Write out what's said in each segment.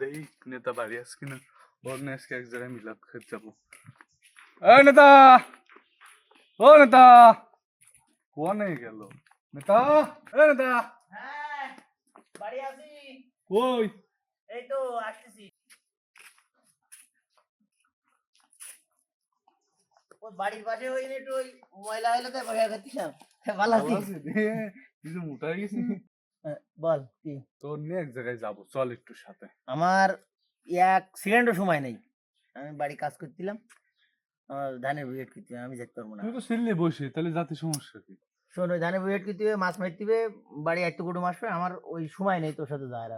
দেখি নেতা বাড়ি আছে কিনা নিয়ে আজকে এক জায়গায় মিলাদ খেতে যাব এ নেতা ও নেতা কোনে গেল নেতা এ নেতা হ্যাঁ বাড়ি আছি কই এই তো আসতেছি ওই বাড়ির পাশে ওই একটু ওই ময়লা হইলে তো বসে খাচ্ছিলাম ভালো ভালো আছি কিছু মোটা হয়ে গেছি হ্যাঁ, বল কি? তোর নিয়ে এক জায়গায় যাব চল একটু সাথে। আমার এক সেকেন্ডও সময় নেই। আমি বাড়ি কাজ করছিলাম আমার ধানের বুয়েট করতে আমি যেতে পারব না। তুই তো সিললে বসে তাহলে যাতে সমস্যা কি? শোন ওই ধানের বুয়েট করতে মাছ মারতে হবে বাড়ি একটু কুটুম আসবে আমার ওই সময় নেই তোর সাথে যাওয়ার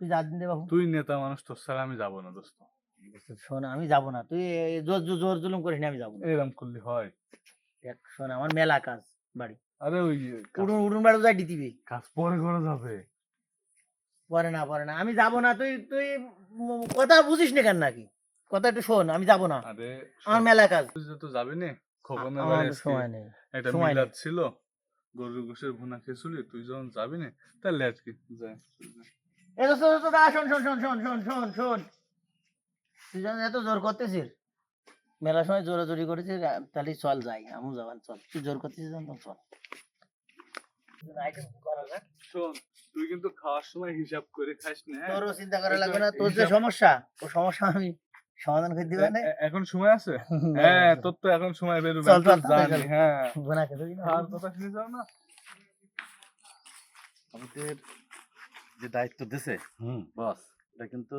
তুই যা দিন বাবু। তুই নেতা মানুষ তোর ছাড়া আমি যাব না দোস্ত। শোন আমি যাব না তুই জোর জোর জোর জুলুম করিস না আমি যাব না। এরকম করলে হয়। দেখ শোন আমার মেলা কাজ বাড়ি। আরে ওই উড়ুন উড়ুন বাড়ি যাই দিতিবি কাজ পরে করা যাবে। পরে না পরে না। আমি যাব না তুই তুই কথা বুঝিস না কেন নাকি? কথা একটু শোন আমি যাব না। আমার মেলা কাজ। তুই তো যাবি নে খোকনের বাড়ি সময় নেই একটা মিলাদ ছিল গরুর গোশের ভুনা খেয়েছিলি তুই যখন যাবি না তাহলে আজকে যাই শোন শোন শোন শোন শোন শোন শোন। তুই যখন এত জোর করতেছিস মেলা সময় জোরাজোরি করেছিস তাহলে চল যাই আমু যাবান চল। তুই জোর করতেছিস তখন চল। শোন তুই কিন্তু খাওয়ার সময় হিসাব করে খাস না হ্যাঁ? তোরও চিন্তা করা লাগবে না তোর যে সমস্যা ও সমস্যা আমি সমাধান করে দিবে না। এখন সময় আছে? হ্যাঁ তোর তো এখন সময় বেরোবে চল, চল, জানি। হ্যাঁ। না? খাওয়ার কথা শুনে যাও না। আমাদের যে দায়িত্ব দিছে হুম। বস এটা কিন্তু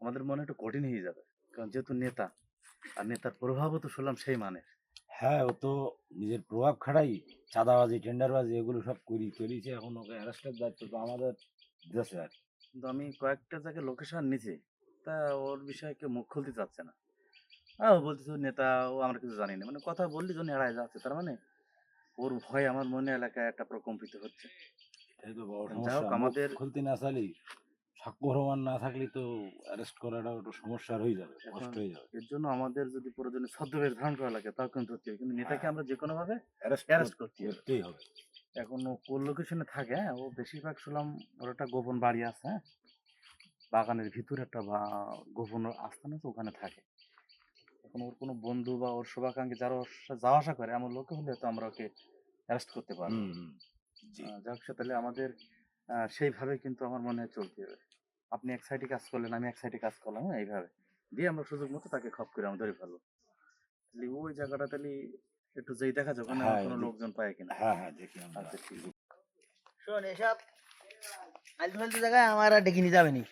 আমাদের মনে একটু কঠিন হয়ে যাবে। কারণ যেহেতু নেতা আর নেতার প্রভাবও তো শুনলাম সেই মানে হ্যাঁ ও তো নিজের প্রভাব খাটাই চাঁদাবাজি টেন্ডারবাজি এগুলো সব করি করিছে এখন ওকে অ্যারেস্টের দায়িত্ব তো আমাদের দেশে আর কিন্তু আমি কয়েকটা জায়গায় লোকেশন নিছি তা ওর বিষয়ে কেউ মুখ খুলতে চাচ্ছে না। হ্যাঁ ও বলতেছে নেতা ও আমরা কিছু জানি না। মানে কথা বললি জন্য এড়ায় যাচ্ছে তার মানে ওর ভয় আমার মনে এলাকায় একটা প্রকম্পিত হচ্ছে। এটাই তো বড় আমাদের- খুলতে না চালি সাক্ষ্য প্রমাণ না থাকলে তো অ্যারেস্ট করাটা একটু সমস্যার হয়ে যাবে কষ্ট হয়ে যাবে। এর জন্য আমাদের যদি প্রয়োজনে ছদ্মবেশ ধারণ করা লাগে তাও কিন্তু হচ্ছে কিন্তু নেতাকে আমরা যে কোনো ভাবে অ্যারেস্ট করতেই হবে। এখন ও কোন লোকেশনে থাকে হ্যাঁ ও বেশিরভাগ শুনলাম ওর একটা গোপন বাড়ি আছে হ্যাঁ বাগানের ভিতরে একটা বা- গোপন আস্থান আছে ওখানে থাকে। এখন ওর কোনো বন্ধু বা ওর শুভাকাঙ্ক্ষী যারা যাওয়া আসা করে এমন লোক হলে তো আমরা ওকে অ্যারেস্ট করতে পারব। যাক সে তাহলে আমাদের সেইভাবে কিন্তু আমার মনে হয় চলতে হবে। আপনি এক সাইডে কাজ করলেন আমি এক সাইডে কাজ করলাম হ্যাঁ এইভাবে। দিয়ে আমরা সুযোগ মতো তাকে খপ করে আমরা ধরে ফেলব তাহলে ওই জায়গাটা তাহলে একটু যেই দেখা যাবে ওখানে হ্যাঁ, কোনো লোকজন পায় কিনা। হ্যাঁ হ্যাঁ দেখি আচ্ছা ঠিক আছে। শোন এসব আলতু ফালতু জায়গায় আমার আর ডেকে নিয়ে যাবে নি।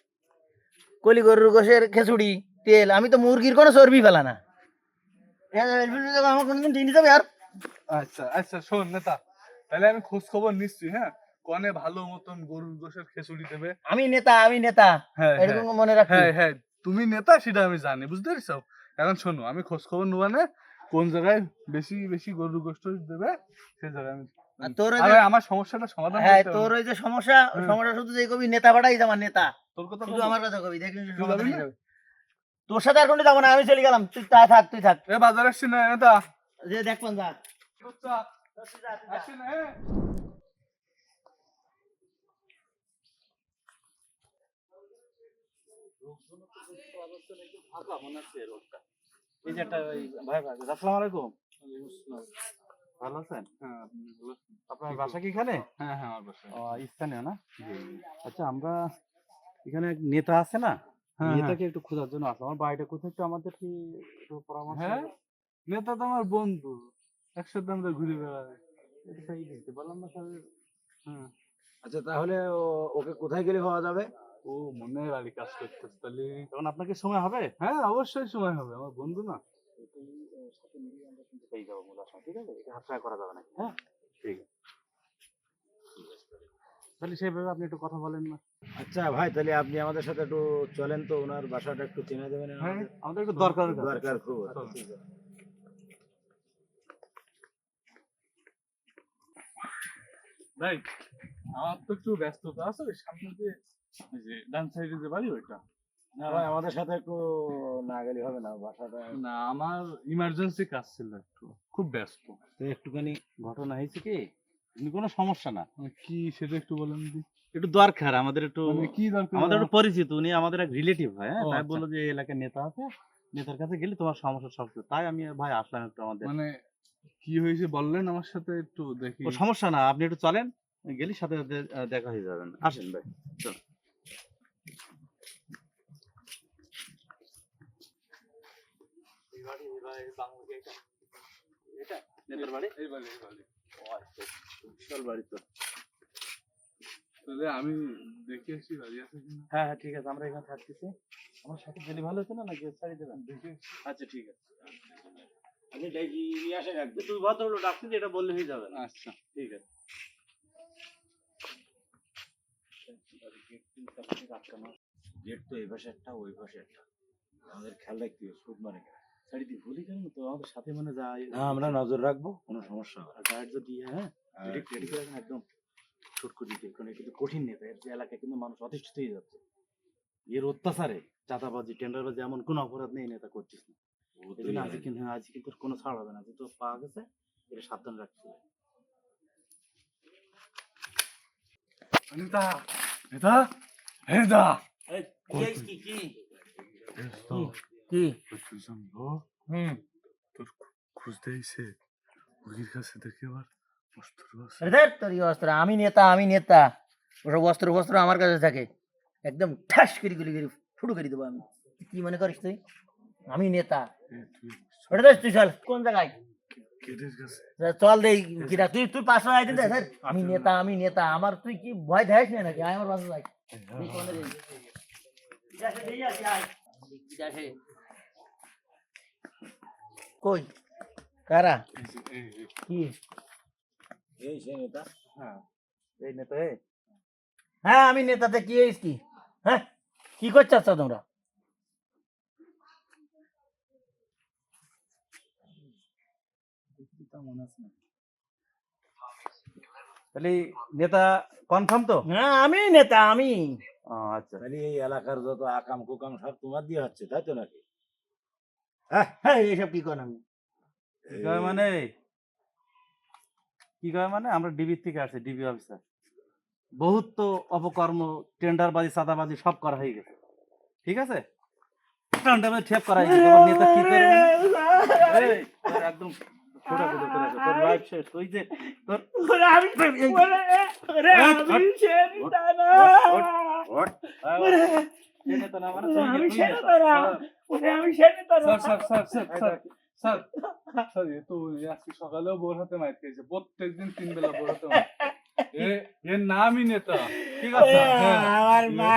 কলি গরুর গোশের খেচুড়ি তেল আমি তো মুরগির কোনো চর্বি ফেলা না। এলফিল আমার কোনোদিন ডেকে নিয়ে যাবে আর। আচ্ছা আচ্ছা শোন নেতা। তাহলে আমি খোঁজ খবর নিচ্ছি হ্যাঁ? কনে ভালো মতন গরুর গোশের খেচুড়ি দেবে? আমি নেতা আমি নেতা। হ্যাঁ হ্যাঁ। এরকম মনে রাখবি হ্যাঁ হ্যাঁ। তুমি নেতা সেটা আমি জানি। বুঝতে পারছ? এখন শোনো আমি খোঁজ খবর নেব না। কোন জায়গায় বেশি বেশি গরুর গোষ্ঠ দেবে সেই জায়গায় আমি তোর ওই আমার সমস্যাটা সমাধান হ্যাঁ তোর ওই যে সমস্যা সমস্যা শুধু যে কবি নেতা বাড়াই আমার নেতা। তোর কথা শুধু আমার কথা কবি দেখবি সমাধান হয়ে যাবে। তোর সাথে আর কোনো যাব না আমি চলে গেলাম। তুই তা থাক তুই থাক। এ বাজার আসছি না নেতা? যে দেখ যা আচ্ছা, আসছি না হ্যাঁ এই যে একটা ভাই ভাই আসসালামু আলাইকুম। ভালো আছেন? হ্যাঁ আপনি ভালো আছেন? আপনার বাসা কি এখানে? হ্যাঁ হ্যাঁ আমার বাসায় স্থানীয় না? জি, জি। আচ্ছা আমরা এখানে এক নেতা আছে না? হ্যাঁ, নেতাকে একটু খোঁজার জন্য আসলাম। আমার বাড়িটা কোথায় একটু আমাদের কি পরামর্শ হ্যাঁ? নেতা তো আমার বন্ধু। একসাথে আমরা ঘুরে বেড়াই। দেখতে বললাম না স্যার হ্যাঁ। আচ্ছা তাহলে ওকে কোথায় গেলে পাওয়া যাবে? ও মনে বাড়ি কাজ করতেছে। তাহলে তখন আপনার সময় হবে? হ্যাঁ অবশ্যই সময় হবে আমার বন্ধু না। সাথে মিলিয়ে আমরা কিন্তু পেয়ে যাব মূল আশা ঠিক আছে এটা হাতছাড়া করা যাবে না হ্যাঁ ঠিক আছে তাহলে সেইভাবে আপনি একটু কথা বলেন না। আচ্ছা ভাই তাহলে আপনি আমাদের সাথে একটু চলেন তো ওনার বাসাটা একটু চেনা দেবেন হ্যাঁ আমাদের? একটু দরকার দরকার খুব। ভাই আমার তো একটু ব্যস্ততা আছে সামনে যে ওই যে ডান সাইডে যে বাড়ি ওইটা? না ভাই আমাদের সাথে একটু না গেলে হবে না বাসাটা না আমার ইমার্জেন্সি কাজ ছিল একটু খুব ব্যস্ত। তো একটুখানি ঘটনা হয়েছে কি? কোনো সমস্যা না। মানে কি সেটা একটু বলেন একটু দরকার আমাদের একটু মানে কি দরকার? আমাদের একটু পরিচিত উনি আমাদের এক রিলেটিভ হয় হ্যাঁ? তাই আচ্ছা। বলল যে এলাকার নেতা আছে নেতার কাছে গেলে তোমার সমস্যা সব তাই আমি ভাই আসলাম একটু আমাদের। মানে কি হয়েছে বললেন আমার সাথে একটু দেখি। সমস্যা না আপনি একটু চলেন গেলি সাথে সাথে দেখা হয়ে যাবেন আসেন ভাই চল নেতার বাড়ি? এই বাড়ি, এই বাড়ি। ও আচ্ছা চল বাড়ি চল তাহলে আমি দেখে আসি বাড়ি আছে কিনা হ্যাঁ হ্যাঁ ঠিক আছে আমরা এখানে থাকতেছি। আমার সাথে গেলে ভালো হতো না নাকি? ছাড়ি দেবেন? আচ্ছা ঠিক আছে। আপনি ডাকি নিয়ে আসেন একদম তুই ভদ্রলোক ডাকছিস এটা বললে হয়ে যাবে না। আচ্ছা। ঠিক আছে। গেট তো এই পাশে একটা ওই পাশে একটা। আমাদের খেয়াল রাখতে হবে সুদ মানে কেন। ভুলি কেন তো আমাদের সাথে মানে যায় না আমরা নজর রাখব কোনো সমস্যা হবে না। গাইড যদি হ্যাঁ রেডি রেডি করে রাখেন একদম ছোট করে দিতে কারণ কিন্তু কঠিন নেতা এর যে এলাকায় কিন্তু মানুষ অতিষ্ঠিত হয়ে যাচ্ছে। এর অত্যাচারে চাঁদাবাজি টেন্ডারবাজি এমন কোনো অপরাধ নেই নেতা করছিস না। ও এই জন্য জানে। কিন্তু হ্যাঁ কিন্তু কোনো ছাড় হবে না। যেহেতু পাওয়া গেছে এটা সাবধান রাখতে হবে। নেতা নেতা নেতা কি কি তো কি লোক হুম তোর খুঁজতে এসে মুরগির কাছে দেখে আবার অস্ত্র আছে তোর আমি নেতা আমি নেতা ওসব অস্ত্র ফস্ত্র আমার কাছে থাকে একদম ঠাস করে গুলি করে ফুটো করে দেবো আমি কি মনে করিস তুই আমি নেতা ওটা দেখ তুই চল কোন জায়গায় চল দেই কিরা তুই তুই পাঁচশো আইতে দে স্যার আমি নেতা আমি নেতা আমার তুই কি ভয় দেখাস না নাকি আয় আমার পাশে যাই কোনে দেই আয় কই? কারা? কি? এই সে নেতা। হ্যাঁ এই নেতা এই। হ্যাঁ আমি নেতাতে কি হইস কি? হ্যাঁ কি করছাচ্ছ তোমরা? মনে তাহলে নেতা কনফার্ম তো? হ্যাঁ আমি নেতা আমি। আচ্ছা। তাহলে এই এলাকার যত আকাম কুকাম সব তোমার দিয়ে হচ্ছে তাই তো নাকি? হ্যাঁ এইসব কি করেন আমি কয় মানে? কি কয় মানে? আমরা ডিবি থেকে আসছি ডিবি অফিসার বহুত তো অপকর্ম টেন্ডারবাজি চাঁদাবাজি সব করা হয়ে গেছে। ঠিক আছে? টেন্ডারবাজি ঠেপ করা হয়ে গেছে। নেতা কি করে একদম আমি সকালেও বোর হাতে মাইর খেয়েছে প্রত্যেকদিন তিন বেলা বোর হাতে এর নামই নেতা ঠিক আছে? হ্যাঁ। আমার মা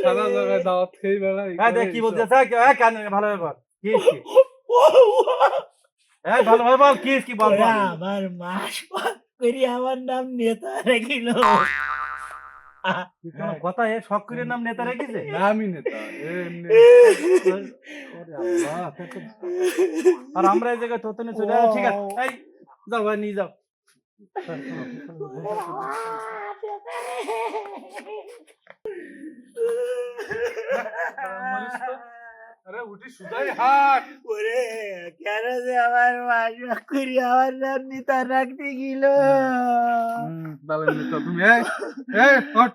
সারা জায়গায় দাওয়াত খেয়ে বেড়ায় এই কি বলতেছে এই, এই, কান ভালোভাবে বল। কি বল কি কি বল। আমার করি আমার নাম নেতা রেখিল কথা এ সক্রিয় নাম নেতা রেখেছে আমি নেতা আর আমরা এই জায়গায় তোতনে চলে যাব ঠিক আছে। এই যাও ভাই নিয়ে যাও। আরে উঠি সুদাই হাট ওরে কেন যে আমার মাস করি আমার নাম নেতা রাখতে গেল দালাল নেতা তুমি এই এই হট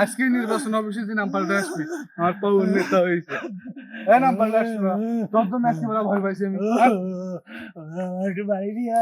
আজকে নির্বাচন অফিসে যে নাম পাল্টে আসবি আমার তো নেতা হয়েছে এ নাম পাল্টে আসবি তোর আজকে বড় ভয় পাইছি আমি বাড়ি দিয়া